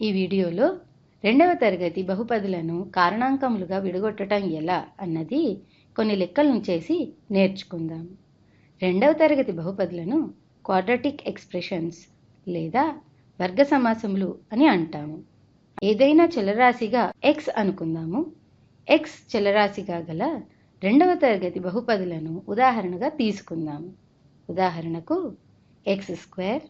ఈ వీడియోలో రెండవ తరగతి బహుపదులను కారణాంకములుగా విడగొట్టడం ఎలా అన్నది కొన్ని లెక్కలను చేసి నేర్చుకుందాం. రెండవ తరగతి బహుపదులను క్వాడ్రటిక్ ఎక్స్ప్రెషన్స్ లేదా వర్గ సమాసములు అని అంటాము. ఏదైనా చలరాశిగా ఎక్స్ అనుకుందాము. ఎక్స్ చలరాశిగా గల రెండవ తరగతి బహుపదులను ఉదాహరణగా తీసుకుందాము ఉదాహరణకు X square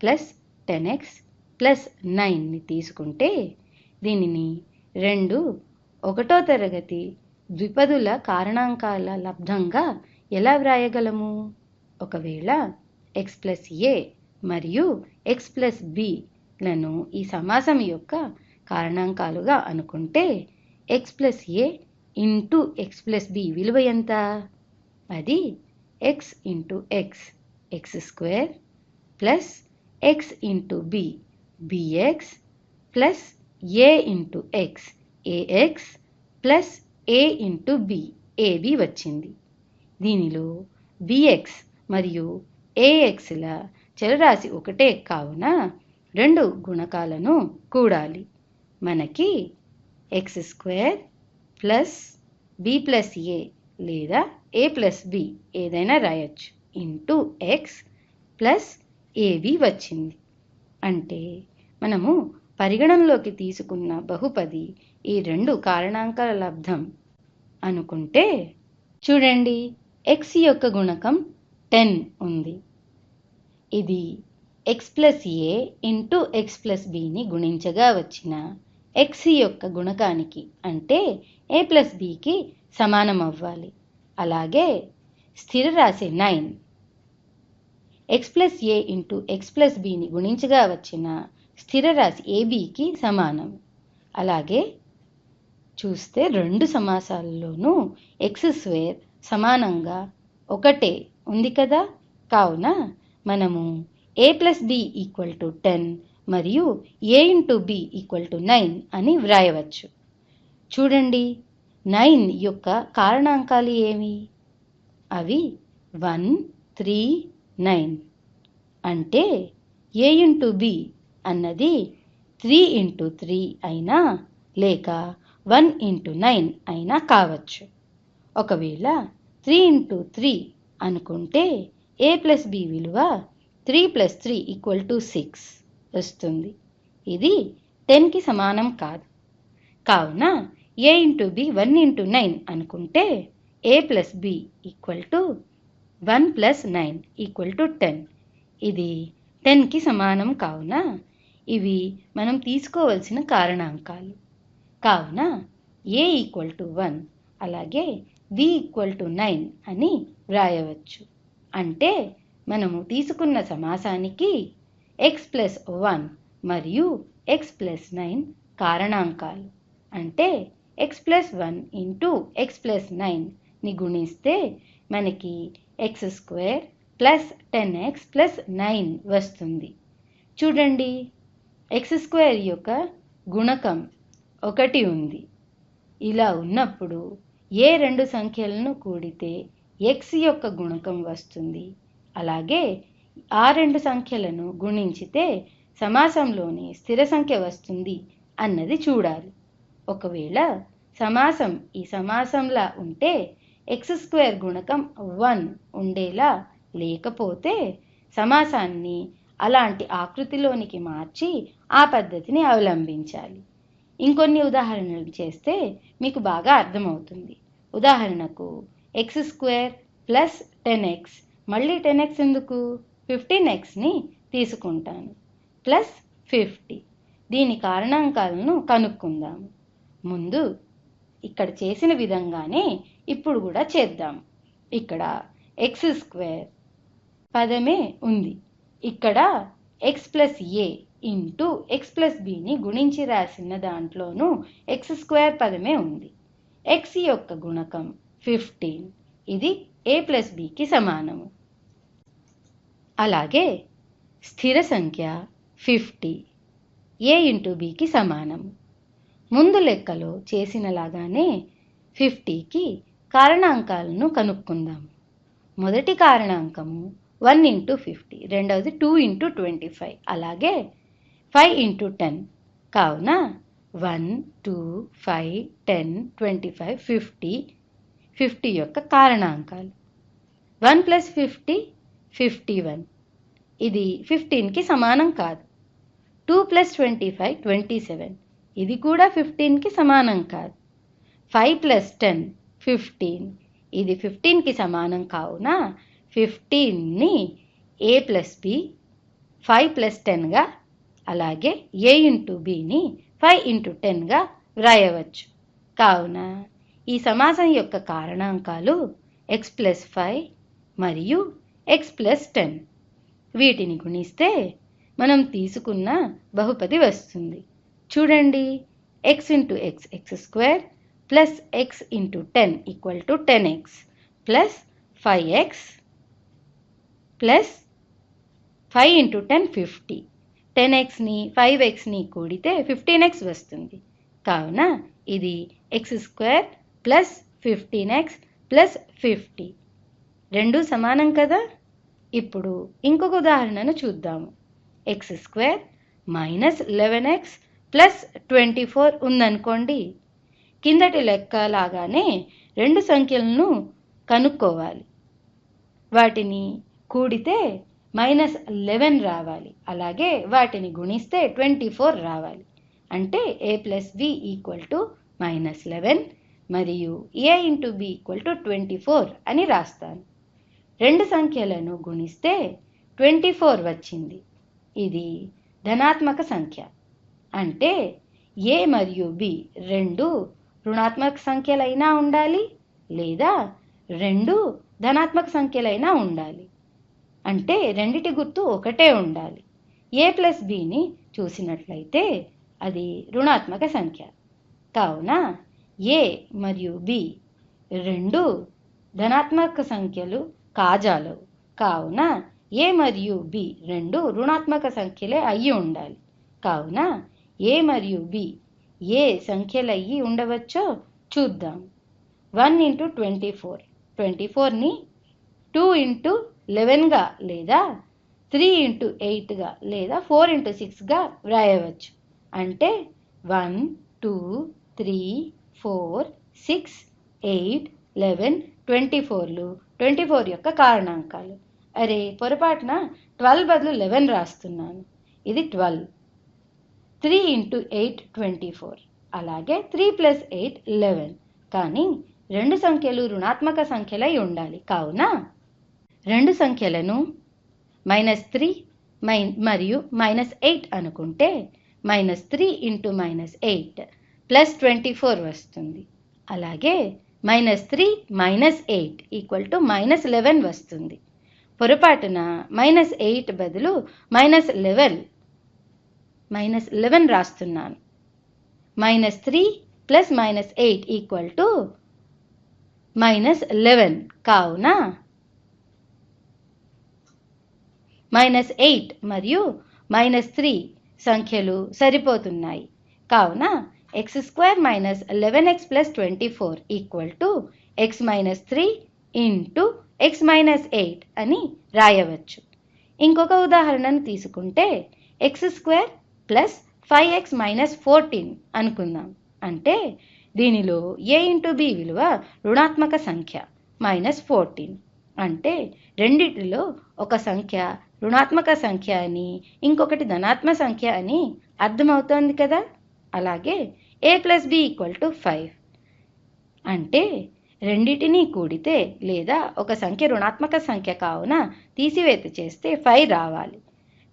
plus ten X plus నైన్ని తీసుకుంటే దీనిని రెండు ఒకటో తరగతి ద్విపదుల కారణాంకాల లబ్ధంగా ఎలా వ్రాయగలము? ఒకవేళ ఎక్స్ ప్లస్ ఏ మరియు ఎక్స్ ప్లస్ బిలను ఈ సమాసం యొక్క కారణాంకాలుగా అనుకుంటే X plus A into X plus B విలువ ఎంత? అది X into X X square plus X into B bx plus A into X ax plus A into B AB వచ్చింది. దీనిలో బిఎక్స్ మరియు ఏఎక్స్ల చలరాశి ఒకటే కావున రెండు గుణకాలను కూడాలి. మనకి X square plus B plus A లేదా ఏ ప్లస్ బి ఏదైనా రాయొచ్చు. ఇంటూ ఎక్స్ ప్లస్ ఏబి వచ్చింది. అంటే మనము పరిగణనలోకి తీసుకున్న బహుపది ఈ రెండు కారణాంకాల లబ్ధం అనుకుంటే చూడండి ఎక్స్ యొక్క గుణకం టెన్ ఉంది. ఇది X plus A into X plus బిని గుణించగా వచ్చిన ఎక్స్ యొక్క గుణకానికి అంటే ఏ ప్లస్ బికి సమానం అవ్వాలి. అలాగే స్థిర రాశి nine X plus A into X plus బిని గుణించగా వచ్చిన స్థిర రాశి ఏబికి సమానం. అలాగే చూస్తే రెండు సమాసాలలోనూ ఎక్స్ స్క్వేర్ సమానంగా ఒకటే ఉంది కదా? కావున మనము A plus B equal to ten మరియు A into B equal to nine అని వ్రాయవచ్చు. చూడండి నైన్ యొక్క కారణాంకాలు ఏమి? అవి వన్ త్రీ నైన్. అంటే ఏ ఇంటూ బి అన్నది త్రీ ఇంటూ త్రీ అయినా లేక వన్ ఇంటూ నైన్ అయినా కావచ్చు. ఒకవేళ త్రీ ఇంటూ త్రీ అనుకుంటే ఏ ప్లస్ బి విలువ three plus three equal to six వస్తుంది. ఇది టెన్కి సమానం కాదు. కావున A into B one into nine అనుకుంటే A plus B equal to one plus nine equal to ten. ఇది టెన్కి సమానం కావున ఇవి మనం తీసుకోవలసిన కారణాంకాలు. కావున ఏ ఈక్వల్ టు వన్ అలాగే వి ఈక్వల్ టు నైన్ అని వ్రాయవచ్చు. అంటే మనము తీసుకున్న సమాసానికి ఎక్స్ ప్లస్ వన్ మరియు ఎక్స్ ప్లస్ నైన్ కారణాంకాలు. అంటే X plus one into X plus నైన్ని గుణిస్తే మనకి X square plus ten X plus nine వస్తుంది. చూడండి ఎక్స్ స్క్వేర్ యొక్క గుణకం ఒకటి ఉంది. ఇలా ఉన్నప్పుడు ఏ రెండు సంఖ్యలను కూడితే ఎక్స్ యొక్క గుణకం వస్తుంది? అలాగే ఆ రెండు సంఖ్యలను గుణించితే సమాసంలోని స్థిర సంఖ్య వస్తుంది అన్నది చూడాలి. ఒకవేళ సమాసం ఈ సమాసంలా ఉంటే ఎక్స్ స్క్వేర్ గుణకం వన్ ఉండేలా లేకపోతే సమాసాన్ని అలాంటి ఆకృతిలోనికి మార్చి ఆ పద్ధతిని అవలంబించాలి. ఇంకొన్ని ఉదాహరణలు చేస్తే మీకు బాగా అర్థమవుతుంది. ఉదాహరణకు X square plus ten X మళ్ళీ టెన్ ఎక్స్ ఎందుకు? ఫిఫ్టీన్ ఎక్స్ని తీసుకుంటాను. ప్లస్ ఫిఫ్టీ దీని కారణాంకాలను కనుక్కుందాము. ముందు ఇక్కడ చేసిన విధంగానే ఇప్పుడు కూడా చేద్దాం. ఇక్కడ ఎక్స్ స్క్వేర్ పదమే ఉంది. ఇక్కడ X plus A into X plus బిని గుణించి రాసిన దాంట్లోనూ ఎక్స్ స్క్వేర్ పదమే ఉంది. ఎక్స్ యొక్క గుణకం ఫిఫ్టీన్ ఇది ఏ ప్లస్ బికి సమానము. అలాగే స్థిర సంఖ్య ఫిఫ్టీ ఏ ఇంటూ బికి సమానము. ముందు లెక్కలో చేసినలాగానే ఫిఫ్టీకి కారణాంకాలను కనుక్కుందాము మొదటి కారణాంకము వన్ ఇంటూ ఫిఫ్టీ రెండవది టూ ఇంటూ ట్వంటీ ఫైవ్ అలాగే ఫైవ్ ఇంటూ టెన్ కావున one two five ten twenty five fifty fifty యొక్క కారణాంకాలు. One plus fifty fifty one ఇది ఫిఫ్టీన్కి సమానం కాదు. Two plus twenty five twenty seven ఇది కూడా ఫిఫ్టీన్కి సమానం కాదు. ఫైవ్ ప్లస్ టెన్ ఫిఫ్టీన్ ఇది ఫిఫ్టీన్కి సమానం కావున ఫిఫ్టీన్ని A plus B five plus టెన్గా అలాగే ఏ ఇంటూ బిని ఫైవ్ ఇంటూ టెన్గా వ్రాయవచ్చు. కావున ఈ సమాసం యొక్క కారణాంకాలు ఎక్స్ ప్లస్ ఫైవ్ మరియు ఎక్స్ ప్లస్ టెన్ వీటిని గుణిస్తే మనం తీసుకున్న బహుపది వస్తుంది. చూడండి. X into X X square plus X into ten equal to ten X plus five X plus five into ten fifty ten ఎక్స్ని five ఎక్స్ని కూడితే ఫిఫ్టీన్ ఎక్స్ వస్తుంది. కావున ఇది X square plus fifteen X plus fifty రెండు సమానం కదా? ఇప్పుడు ఇంకొక ఉదాహరణను చూద్దాము. X square minus eleven X plus twenty four ఉందనుకోండి. కిందటి లెక్క లాగానే రెండు సంఖ్యలను కనుక్కోవాలి. వాటిని కూడితే మైనస్ లెవెన్ రావాలి. అలాగే వాటిని గుణిస్తే ట్వంటీ ఫోర్ రావాలి. అంటే A plus B equal to minus eleven మరియు A into B equal to twenty four అని రాస్తాను. రెండు సంఖ్యలను గుణిస్తే ట్వంటీ ఫోర్ వచ్చింది. ఇది ధనాత్మక సంఖ్య. అంటే ఏ మరియు బి రెండు రుణాత్మక సంఖ్యలైనా ఉండాలి లేదా రెండు ధనాత్మక సంఖ్యలైనా ఉండాలి. అంటే రెండిటి గుర్తు ఒకటే ఉండాలి. ఏ ప్లస్ బిని చూసినట్లయితే అది రుణాత్మక సంఖ్య. కావున ఏ మరియు బి రెండు ధనాత్మక సంఖ్యలు కాజాలవు. కావున ఏ మరియు బి రెండు రుణాత్మక సంఖ్యలే అయ్యి ఉండాలి. కావున ఏ మరియు బి ఏ సంఖ్యలయ్యి ఉండవచ్చో చూద్దాం. One into twenty four. Twenty ఫోర్ని two into లెవెన్గా లేదా త్రీ ఇంటూ ఎయిట్గా లేదా ఫోర్ ఇంటూ సిక్స్గా వ్రాయవచ్చు. అంటే one two three four six eight eleven twenty ఫోర్లు. ట్వంటీ ఫోర్ యొక్క కారణాంకాలు. అరే పొరపాటున ట్వెల్వ్ బదులు లెవెన్ రాస్తున్నాను. ఇది twelve. Three into eight twenty four. అలాగే త్రీ ప్లస్ ఎయిట్ లెవెన్. కానీ రెండు సంఖ్యలు రుణాత్మక సంఖ్యలై ఉండాలి. కావున రెండు సంఖ్యలను మైనస్ త్రీ మై మరియు మైనస్ ఎయిట్ అనుకుంటే minus three into minus eight plus twenty four వస్తుంది. అలాగే minus three minus eight equal to minus eleven వస్తుంది. పొరపాటున మైనస్ ఎయిట్ బదులు మైనస్ లెవెన్ మైనస్ లెవెన్ రాస్తున్నాను. Minus three plus minus eight equal to minus eleven కావున minus eight మరియు minus three సంఖ్యలు సరిపోతున్నాయి. కావున X square minus eleven X plus twenty four equal to X minus three into X minus eight అని రాయవచ్చు. ఇంకొక ఉదాహరణను తీసుకుంటే X square plus five X minus fourteen అనుకుందాం. అంటే దీనిలో ఏ ఇంటూ బి విలువ రుణాత్మక సంఖ్య మైనస్ ఫోర్టీన్. అంటే రెండిటిలో ఒక సంఖ్య రుణాత్మక సంఖ్య అని ఇంకొకటి ధనాత్మక సంఖ్య అని అర్థమవుతోంది కదా? అలాగే a plus b equal to five. అంటే రెండిటిని కూడితే లేదా ఒక సంఖ్య రుణాత్మక సంఖ్య కావున తీసివేత చేస్తే ఫైవ్ రావాలి.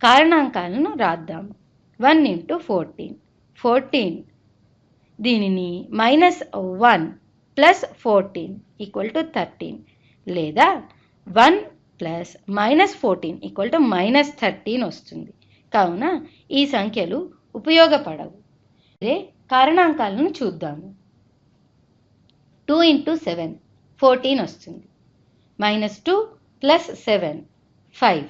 కారణాంకాలను రాద్దాము వన్ ఇంటూ ఫోర్టీన్. ఫోర్టీన్. దీనిని minus one plus fourteen equal to thirteen. లేదా one plus minus fourteen equal to minus thirteen వస్తుంది. కావున ఈ సంఖ్యలు ఉపయోగపడవు. అదే కారణాంకాలను చూద్దాము. టూ ఇంటూ సెవెన్ ఫోర్టీన్ వస్తుంది. Minus two plus seven five.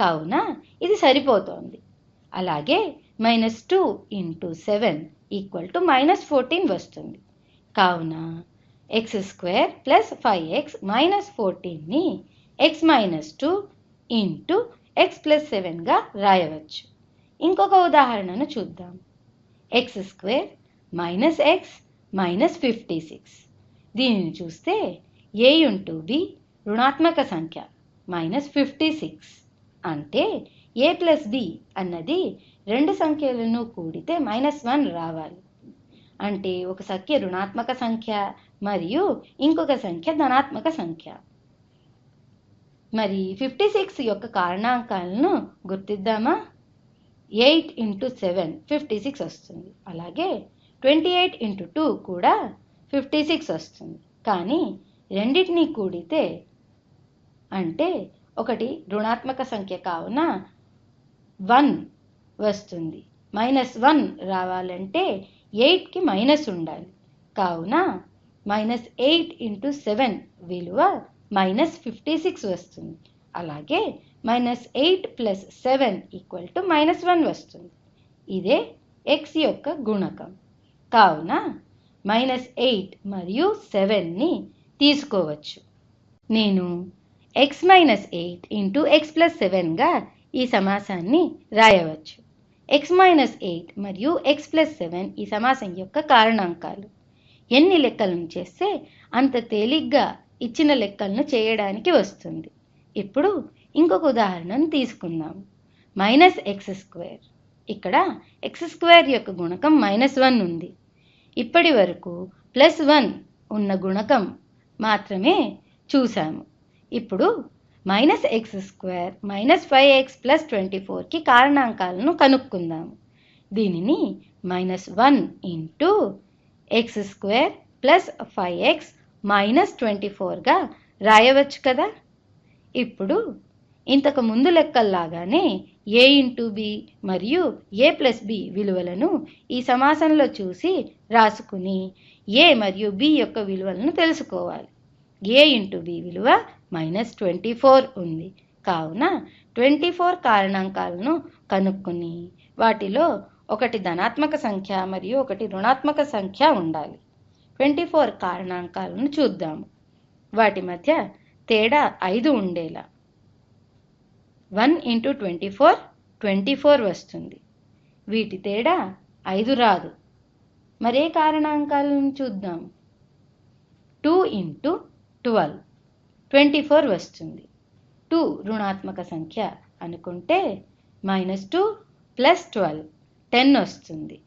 కావున ఇది సరిపోతోంది. అలాగే minus two into seven equal to minus fourteen వస్తుంది. కావున x square plus five x minus ఫోర్టీన్ని x minus two into x plus సెవెన్గా రాయవచ్చు. ఇంకొక ఉదాహరణను చూద్దాం. X square minus x minus fifty six దీనిని చూస్తే ఏ ఇంటూ బి రుణాత్మక సంఖ్య మైనస్ ఫిఫ్టీ సిక్స్ అంటే ఏ ప్లస్ బి అన్నది రెండు సంఖ్యలను కూడితే మైనస్ వన్ రావాలి. అంటే ఒక సంఖ్య రుణాత్మక సంఖ్య మరియు ఇంకొక సంఖ్య ధనాత్మక సంఖ్య. మరి ఫిఫ్టీ సిక్స్ యొక్క కారణాంకాలను గుర్తిద్దామా? Eight into seven fifty six వస్తుంది. అలాగే ట్వంటీ ఎయిట్ ఇంటూ టూ కూడా ఫిఫ్టీ సిక్స్ వస్తుంది. కానీ రెండింటినీ కూడితే అంటే ఒకటి రుణాత్మక సంఖ్య కావున వన్ వస్తుంది. మైనస్ వన్ రావాలంటే ఎయిట్కి మైనస్ ఉండాలి. కావున మైనస్ ఎయిట్ ఇంటూ సెవెన్ విలువ మైనస్ ఫిఫ్టీ సిక్స్ వస్తుంది. అలాగే minus eight plus seven equal to minus one వస్తుంది. ఇదే ఎక్స్ యొక్క గుణకం. కావున మైనస్ ఎయిట్ మరియు సెవెన్ని తీసుకోవచ్చు. నేను x minus eight into x plus సెవెన్గా ఈ సమాసాన్ని రాయవచ్చు. ఎక్స్ మైనస్ ఎయిట్ మరియు ఎక్స్ ప్లస్ సెవెన్ ఈ సమాసం యొక్క కారణాంకాలు. ఎన్ని లెక్కలను చేస్తే అంత తేలిగ్గా ఇచ్చిన లెక్కలను చేయడానికి వస్తుంది. ఇప్పుడు ఇంకొక ఉదాహరణను తీసుకుందాం. మైనస్ ఎక్స్ స్క్వేర్ ఇక్కడ ఎక్స్ స్క్వేర్ యొక్క గుణకం మైనస్ వన్ ఉంది. ఇప్పటి వరకు ప్లస్ వన్ ఉన్న గుణకం మాత్రమే చూసాము ఇప్పుడు minus x square minus five x plus twenty ఫోర్కి కారణాంకాలను కనుక్కుందాము. దీనిని minus one into x square plus five x minus twenty ఫోర్గా రాయవచ్చు కదా? ఇప్పుడు ఇంతకు ముందు లెక్కల్లాగానే ఏ ఇంటూ బి మరియు ఏ ప్లస్ బి విలువలను ఈ సమాసంలో చూసి రాసుకుని ఏ మరియు బి యొక్క విలువలను తెలుసుకోవాలి. ఏ ఇంటూ బి విలువ మైనస్ ట్వంటీ ఫోర్ ఉంది. కావున ట్వంటీ ఫోర్ కారణాంకాలను కనుక్కొని వాటిలో ఒకటి ధనాత్మక సంఖ్య మరియు ఒకటి రుణాత్మక సంఖ్య ఉండాలి. ట్వంటీ ఫోర్ కారణాంకాలను చూద్దాము. వాటి మధ్య తేడా ఐదు ఉండేలా. One into twenty four twenty four వస్తుంది. వీటి తేడా ఐదు రాదు. మరే కారణాంకాలను చూద్దాం. Two into twelve. Twenty four వస్తుంది. టూ రుణాత్మక సంఖ్య అనుకుంటే minus two plus twelve. Ten వస్తుంది.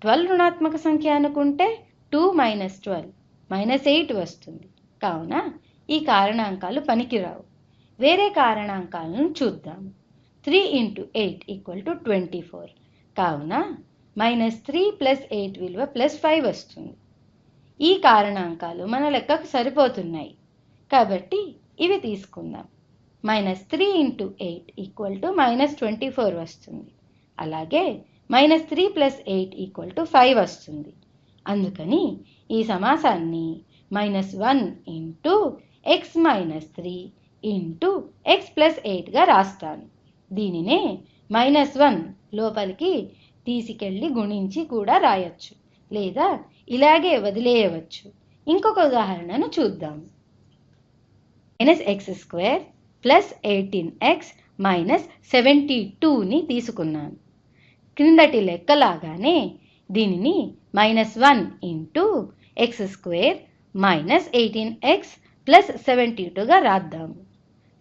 ట్వెల్వ్ రుణాత్మక సంఖ్య అనుకుంటే two minus twelve. Minus eight వస్తుంది. కావున ఈ కారణాంకాలు పనికిరావు. వేరే కారణాంకాలను చూద్దాం. Three into eight equal to twenty four. కావున మైనస్ త్రీ ప్లస్ ఎయిట్ విలువ ప్లస్ ఫైవ్ వస్తుంది. ఈ కారణాంకాలు మన లెక్కకు సరిపోతున్నాయి. కాబట్టి ఇవి తీసుకుందాం. Minus three into eight equal to minus twenty four వస్తుంది. అలాగే minus three plus eight equal to five వస్తుంది. అందుకని ఈ సమాసాన్ని minus one into x minus three into x plus ఎయిట్గా రాస్తాను. దీనినే మైనస్ వన్ లోపలికి తీసుకెళ్ళి గుణించి కూడా రాయొచ్చు. లేదా ఇలాగే వదిలేయవచ్చు. ఇంకొక ఉదాహరణను చూద్దాం. Minus x square plus eighteen x minus seventy టూని తీసుకున్నాను. క్రిందటి లెక్కలాగానే దీనిని minus one into x square minus eighteen x plus seventy టూగా రాద్దాము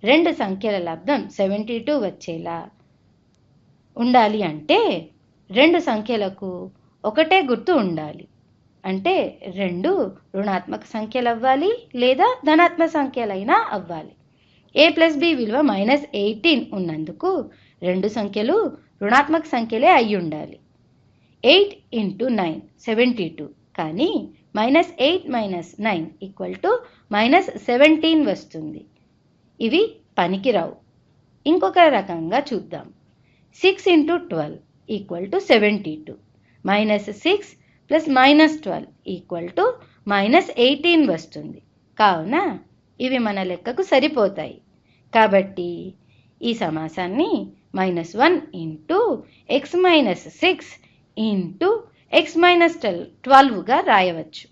రెండు సంఖ్యల లబ్ధం సెవెంటీ టూ వచ్చేలా ఉండాలి అంటే రెండు సంఖ్యలకు ఒకటే గుర్తు ఉండాలి. అంటే రెండు రుణాత్మక సంఖ్యలు అవ్వాలి లేదా ధనాత్మక సంఖ్యలైనా అవ్వాలి. ఏ ప్లస్ బి విలువ మైనస్ ఎయిటీన్ ఉన్నందుకు రెండు సంఖ్యలు రుణాత్మక సంఖ్యలే అయి ఉండాలి. Eight into nine seventy two కానీ minus eight minus nine equal to minus seventeen వస్తుంది. ఇవి పనికిరావు. ఇంకొక రకంగా చూద్దాం. Six into twelve equal to seventy two minus six plus minus twelve equal to minus eighteen వస్తుంది. కావున ఇవి మన లెక్కకు సరిపోతాయి. కాబట్టి ఈ సమాసాన్ని minus one into x minus six into x minus twelve ట్వెల్వ్గా రాయవచ్చు.